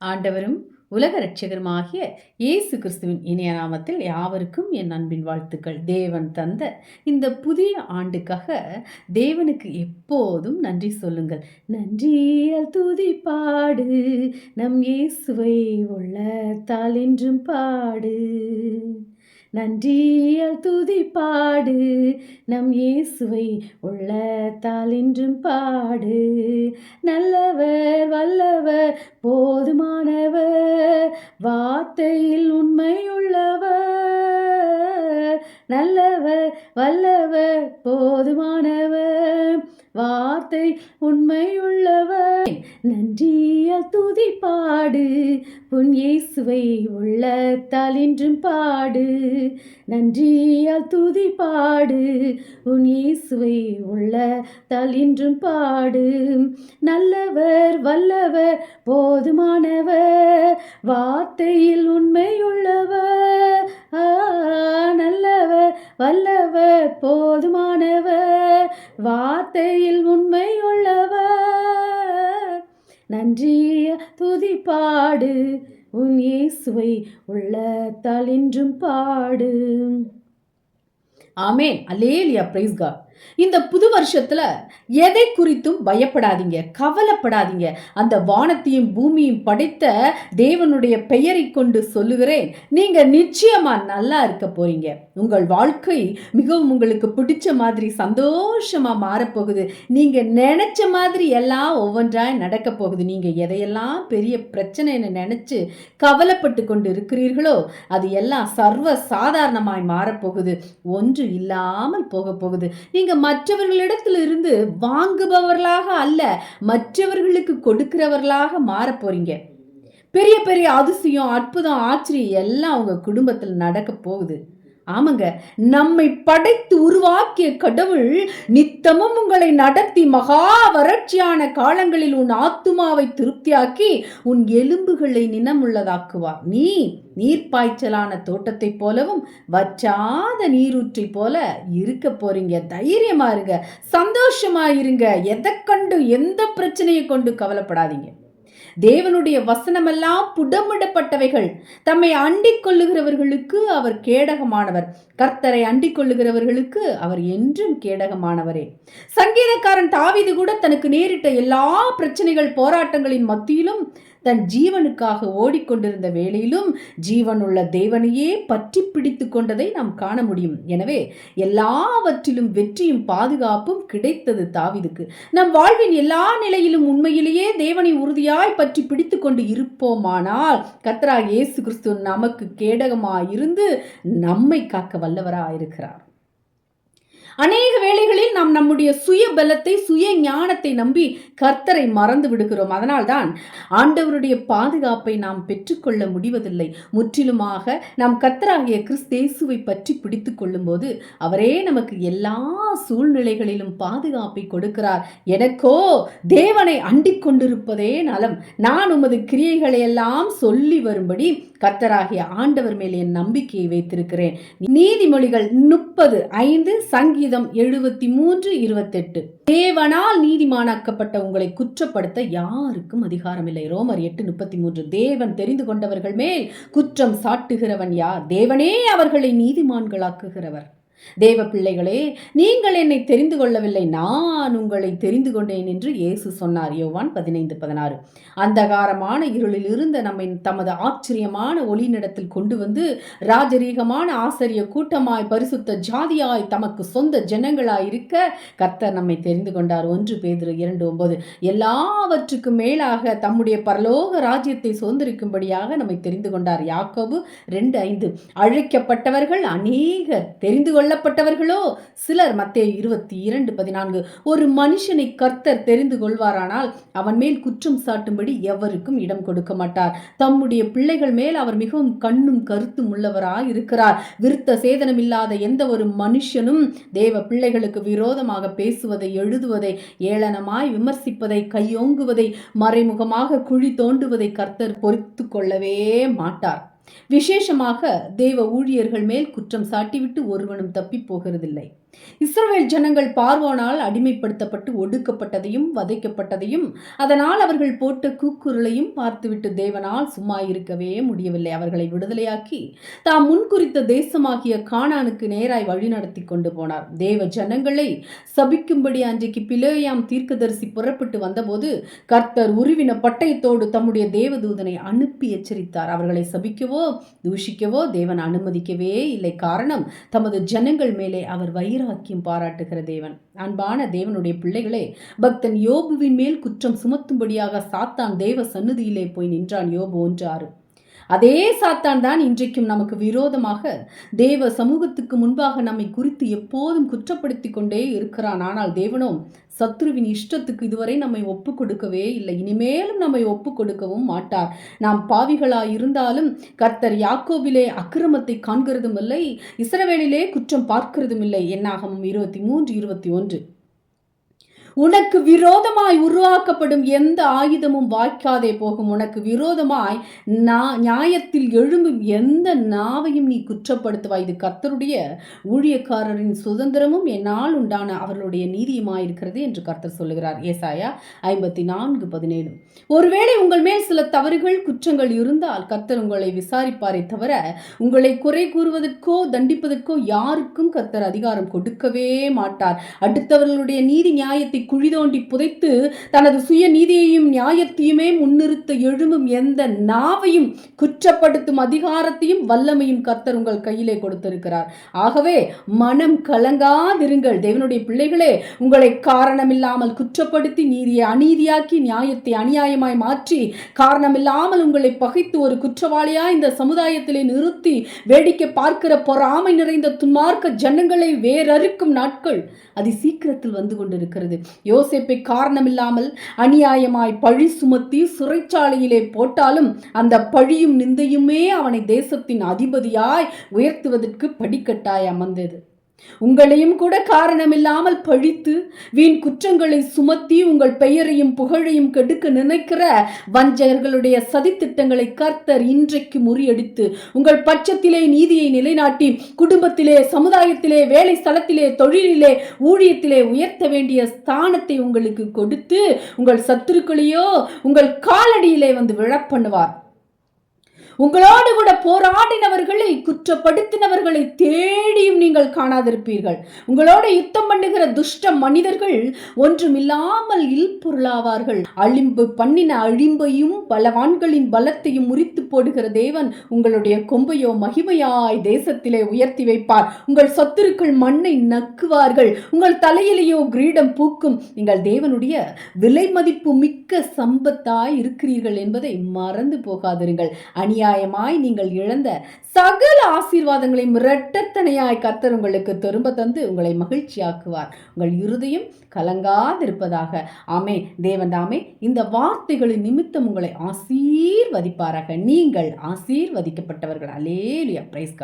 ஆண்டவரும் உலக ரட்சகருமாகிய இயேசு கிறிஸ்துவின் இணைய நாமத்தில் யாவருக்கும் என் அன்பின் வாழ்த்துக்கள். தேவன் தந்த இந்த புதிய ஆண்டுக்காக தேவனுக்கு எப்போதும் நன்றி சொல்லுங்கள். நன்றியால் துதி பாடு நம் இயேசுவை உள்ளத்தால் என்றும் பாடு. நன்றியால் துதி பாடு நம் இயேசுவை உள்ளத்தால் இன்றும் பாடு. நல்லவர் வல்லவர் போதுமானவர் வார்த்தையில் உண்மையுள்ளவர். நல்லவர் வல்லவர் போதுமானவர். வார்த்தை உண்மையுள்ளவர். நன்றியால் துதி பாடு உன் இயேசுவை உள்ளத்தால் என்றும் பாடு. நன்றியால் துதி பாடு உன் இயேசுவை உள்ளத்தால் என்றும் பாடு. நல்லவர் வல்லவர் போதுமானவர். வார்த்தையில் உண்மை உள்ளத்தால் என்றும் பாடு. ஆமேன். அல்லேலியா. பிரைஸ் காட் இந்த புது வருஷத்துல எதை குறித்தும் பயப்படாதீங்க கவலைப்படாதீங்க. அந்த வானத்தையும் பூமியும் படைத்த தேவனுடைய பெயரை கொண்டு சொல்லுகிறேன். நீங்க நிச்சயமா நல்லா இருக்க போறீங்க. உங்கள் வாழ்க்கை மிகவும் உங்களுக்கு பிடிச்ச மாதிரி சந்தோஷமா மாறப்போகுது. நீங்க நினைச்ச மாதிரி எல்லாம் ஒவ்வொன்றாய் நடக்க போகுது. நீங்க எதையெல்லாம் பெரிய பிரச்சனைன்னு நினைச்சு கவலைப்பட்டு கொண்டு இருக்கிறீர்களோ அது எல்லாம் சர்வ சாதாரணமாய் மாறப்போகுது. ஒன்று இல்லாமல் போக போகுது. நீங்க மற்றவர்களிடத்தில் இருந்து வாங்குபவர்களாக அல்ல மற்றவர்களுக்கு கொடுக்கிறவர்களாக மாறப் போறீங்க. பெரிய பெரிய அதிசயம் அற்புதம் ஆச்சரியம் எல்லாம் உங்க குடும்பத்தில் நடக்க போகுது. ஆமாங்க. நம்மை படைத்து உருவாக்கிய கடவுள் நித்தமும் உங்களை நடத்தி மகா வறட்சியான காலங்களில் உன் ஆத்துமாவை திருப்தியாக்கி உன் எலும்புகளை நினமுள்ளதாக்குவார். நீ நீர்ப்பாய்ச்சலான தோட்டத்தைப் போலவும் வற்றாத நீரூற்றை போல இருக்க போறீங்க. தைரியமா இருங்க. சந்தோஷமா இருங்க. எதை கண்டு எந்த பிரச்சனையை கொண்டு கவலைப்படாதீங்க. தேவனுடைய வசனமெல்லாம் புடமிடப்பட்டவைகள். தம்மை அண்டிக் கொள்ளுகிறவர்களுக்கு அவர் கேடகமானவர். கர்த்தரை அண்டிக் கொள்ளுகிறவர்களுக்கு அவர் என்றும் கேடகமானவரே. சங்கீதக்காரன் தாவிது கூட தனக்கு நேரிட்ட எல்லா பிரச்சனைகள் போராட்டங்களின் மத்தியிலும் தன் ஜீவனுக்காக ஓடிக்கொண்டிருந்த வேளையிலும் ஜீவனுள்ள தேவனையே பற்றி பிடித்து கொண்டதை நாம் காண முடியும். எனவே எல்லாவற்றிலும் வெற்றியும் பாதுகாப்பும் கிடைத்தது தாவிதுக்கு. நம் வாழ்வின் எல்லா நிலையிலும் உண்மையிலேயே தேவனை உறுதியாய் பற்றி பிடித்து கொண்டு இருப்போமானால் கத்ரா இயேசு கிறிஸ்து நமக்கு கேடகமாயிருந்து நம்மை காக்க வல்லவராயிருக்கிறார். அநேக வேளைகளில் நாம் நம்முடைய சுய பலத்தை சுய ஞானத்தை நம்பி கர்த்தரை மறந்து விடுகிறோம். அதனால்தான் ஆண்டவருடைய பாதுகாப்பை நாம் பெற்றுக்கொள்ள முடிவதில்லை. முற்றிலுமாக நாம் கர்த்தராகிய கிறிஸ்தேசுவை பற்றி பிடித்து கொள்ளும்போது அவரே நமக்கு எல்லா சூழ்நிலைகளிலும் பாதுகாப்பை கொடுக்கிறார். எனக்கோ தேவனை அண்டிக் கொண்டிருப்பதே நலம். நான் உமது கிரியைகளை எல்லாம் சொல்லி வரும்படி கர்த்தராகிய ஆண்டவர் மேல் என் நம்பிக்கையை வைத்திருக்கிறேன். நீதிமொழிகள் முப்பது ஐந்து சங்கீதம் எழுபத்தி மூன்று இருபத்தெட்டு. தேவனால் நீதிமானாக்கப்பட்ட உங்களை குற்றப்படுத்த யாருக்கும் அதிகாரமில்லை. ரோமர் எட்டு முப்பத்தி மூன்று தேவன் தெரிந்து கொண்டவர்கள் மேல் குற்றம் சாட்டுகிறவன் யார்? தேவனே அவர்களை நீதிமான்களாக்குகிறவர். தேவ பிள்ளைகளே நீங்கள் என்னை தெரிந்து கொள்ளவில்லை நான் உங்களை தெரிந்து கொண்டேன் என்று இயேசு சொன்னார். யோவான் பதினைந்து பதினாறு. அந்தகாரமான இருளில் இருந்த நம்மை தமது ஆச்சரியமான ஒளிநடத்தில் கொண்டு வந்து ராஜரீகமான ஆசிரிய கூட்டமாய் பரிசுத்த ஜாதியாய் தமக்கு சொந்த ஜனங்களாய் இருக்க கர்த்தர் நம்மை தெரிந்து கொண்டார். ஒன்று பேதிரு இரண்டு ஒன்பது. எல்லாவற்றுக்கும் மேலாக தம்முடைய பரலோக ராஜ்யத்தை சுதந்திரிக்கும்படியாக நம்மை தெரிந்து கொண்டார். யாக்கோபு ரெண்டு ஐந்து. அழைக்கப்பட்டவர்கள் அநேகர். தெரிந்து கொள்ள கொள்ளப்பட்டவர்களோ சிலர் மத்திய இருபத்தி இரண்டு பதினான்கு. ஒரு மனுஷனை கர்த்தர் தெரிந்து கொள்வாரானால் அவன் மேல் குற்றம் சாட்டும்படி எவருக்கும் இடம் கொடுக்க மாட்டார். தம்முடைய பிள்ளைகள் மேல் அவர் மிகவும் கண்ணும் கருத்தும் உள்ளவராய் இருக்கிறார் விருத்த சேதனம் இல்லாத எந்த ஒரு மனுஷனும் தேவ பிள்ளைகளுக்கு விரோதமாக பேசுவதை எழுதுவதை ஏளனமாய் விமர்சிப்பதை கையோங்குவதை மறைமுகமாக குழி தோண்டுவதை கர்த்தர் பொறுத்து கொள்ளவே மாட்டார். விசேஷமாக தேவ ஊழியர்கள் மேல் குற்றம் சாட்டிவிட்டு ஒருவனும் தப்பி போகிறதில்லை. இஸ்ரவேல் ஜனங்கள் பார்வோனால் அடிமைப்படுத்தப்பட்டு ஒடுக்கப்பட்டதையும் வதைக்கப்பட்டதையும் அதனால் அவர்கள் போட்ட கூக்குரலையும் பார்த்துவிட்டு தேவனால் சும்மா இருக்கவே முடியவில்லை. அவர்களை விடுதலையாக்கி தாம் முன்குறித்த தேசமாகிய கானானுக்கு நேராய் வழிநடத்தி கொண்டு போனார். தேவ ஜனங்களை சபிக்கும்படி அன்றைக்கு பிளேயாம் தீர்க்கதரிசி புறப்பட்டு வந்தபோது கர்த்தர் உருவின பட்டயத்தோடு தம்முடைய தேவதூதனை அனுப்பி எச்சரித்தார். அவர்களை சபிக்கவோ தூஷிக்கவோ தேவன் அனுமதிக்கவே இல்லை. காரணம் தமது ஜனங்கள் மேலே அவர் வயிறு வைராக்கியம் பாராட்டுகிற தேவன். அன்பான தேவனுடைய பிள்ளைகளே பக்தன் யோபுவின் மேல் குற்றம் சுமத்தும்படியாக சாத்தான் தேவ சந்நிதியிலே போய் நின்றான் யோபு ஒன்று ஆறு. அதே சாத்தான் தான் இன்றைக்கும் நமக்கு விரோதமாக தேவ சமூகத்துக்கு முன்பாக நம்மை குறித்து எப்போதும் குற்றப்படுத்தி கொண்டே இருக்கிறான். ஆனால் தேவனோ சத்ருவின் இஷ்டத்துக்கு இதுவரை நம்மை ஒப்பு கொடுக்கவே இல்லை. இனிமேலும் நம்மை ஒப்பு கொடுக்கவும் மாட்டார். நாம் பாவிகளாய் இருந்தாலும் கர்த்தர் யாக்கோபிலே அக்கிரமத்தை காண்கிறதும் இல்லை இஸ்ரவேலிலே குற்றம் பார்க்கிறதும் இல்லை என்னாகமும் இருபத்தி மூன்று இருபத்தி ஒன்று. உனக்கு விரோதமாய் உருவாக்கப்படும் எந்த ஆயுதமும் வாய்க்காதே போகும். உனக்கு விரோதமாய் நா- நியாயத்தில் எழும்பும் எந்த நாவையும் நீ குற்றப்படுத்துவாய். இது கர்த்தருடைய ஊழியக்காரரின் சுதந்திரமும் என்னால் உண்டான அவர்களுடைய நீதியுமாயிருக்கிறது என்று கர்த்தர் சொல்லுகிறார். ஏசாயா ஐம்பத்தி நான்கு பதினேழு. ஒருவேளை உங்கள் மேல் சில தவறுகள் குற்றங்கள் இருந்தால் கர்த்தர் உங்களை விசாரிப்பாரே தவிர உங்களை குறை கூறுவதற்கோ தண்டிப்பதற்கோ யாருக்கும் கர்த்தர் அதிகாரம் கொடுக்கவே மாட்டார். அடுத்தவர்களுடைய நீதி நியாயத்தை குழி தோண்டி புதைத்து தனது சுய நீதியையும் நியாயத்தையுமே முன்னிறுத்த எழும்பும் எந்த நாவையும் குற்றப்படுத்தும் அதிகாரத்தையும் வல்லமையும் கர்த்தர் உங்கள் கையிலே கொடுத்திருக்கிறார். ஆகவே மனம் கலங்காதிருங்கள். தேவனுடைய பிள்ளைகளே உங்களை காரணமில்லாமல் குற்றப்படுத்தி நீதியை அநீதியாக்கி நியாயத்தை அநியாயமாய் மாற்றி காரணமில்லாமல் உங்களை பகைத்து ஒரு குற்றவாளியா இந்த சமுதாயத்திலே நிறுத்தி வேடிக்கை பார்க்கிற பொறாமை நிறைந்த துன்மார்க்க ஜனங்களை வேறறுக்கும் நாட்கள் அது சீக்கிரத்தில் வந்து கொண்டிருக்கிறது. யோசிப்பை காரணமில்லாமல் அநியாயமாய் பழி சுமத்தி சிறைச்சாலையிலே போட்டாலும் அந்த பழியும் நிந்தையுமே அவனை தேசத்தின் அதிபதியாய் உயர்த்துவதற்கு படிக்கட்டாய் அமர்ந்தது. உங்களையும் கூட காரணமில்லாமல் பழித்து வீண் குற்றங்களை சுமத்தி உங்கள் பெயரையும் புகழையும் கெடுக்க நினைக்கிற வஞ்சகர்களுடைய சதித்திட்டங்களை கர்த்தர் இன்றைக்கு முறியடித்து உங்கள் பட்சத்திலே நீதியை நிலைநாட்டி குடும்பத்திலே சமுதாயத்திலே வேலை ஸ்தலத்திலே தொழிலிலே ஊழியத்திலே உயர்த்த வேண்டிய ஸ்தானத்தை உங்களுக்கு கொடுத்து உங்கள் சத்துருக்களையோ உங்கள் காலடியிலே வந்து விழப்பண்ணுவார் உங்களோடு கூட போராடின குற்றப்படுத்தினவர்களை தேடியும் நீங்கள் காணாதிருப்பீர்கள். உங்களோட யுத்தம் பண்ணுகிற துஷ்ட மனிதர்கள் ஒன்றுமில்லாமல் இல்பொருளாவார்கள். அழிம்பு பண்ணின அழிம்பையும் பலவான்களின் பலத்தையும் முறித்து போடுகிற தேவன் உங்களுடைய கொம்பையோ மகிமையாய் தேசத்திலே உயர்த்தி வைப்பார். உங்கள் சொத்துருக்கள் மண்ணை நக்குவார்கள். உங்கள் தலையிலேயோ கிரீடம் பூக்கும். நீங்கள் தேவனுடைய விலை மதிப்பு மிக்க சம்பத்தாய் இருக்கிறீர்கள் என்பதை மறந்து போகாதிருங்கள். அநியாயமாய் நீங்கள் இழந்த சகல ஆசீர்வாதங்களையும் இரட்டத்தனையாய் கத்தர் உங்களுக்கு திரும்ப தந்து உங்களை மகிழ்ச்சியாக்குவார். உங்கள் இருதயம் கலங்காதிருப்பதாக. ஆமே தேவன் தாமே இந்த வார்த்தைகளின் நிமித்தம் உங்களை ஆசீர்வதிப்பாராக. நீங்கள் ஆசீர்வதிக்கப்பட்டவர்கள். Alleluia price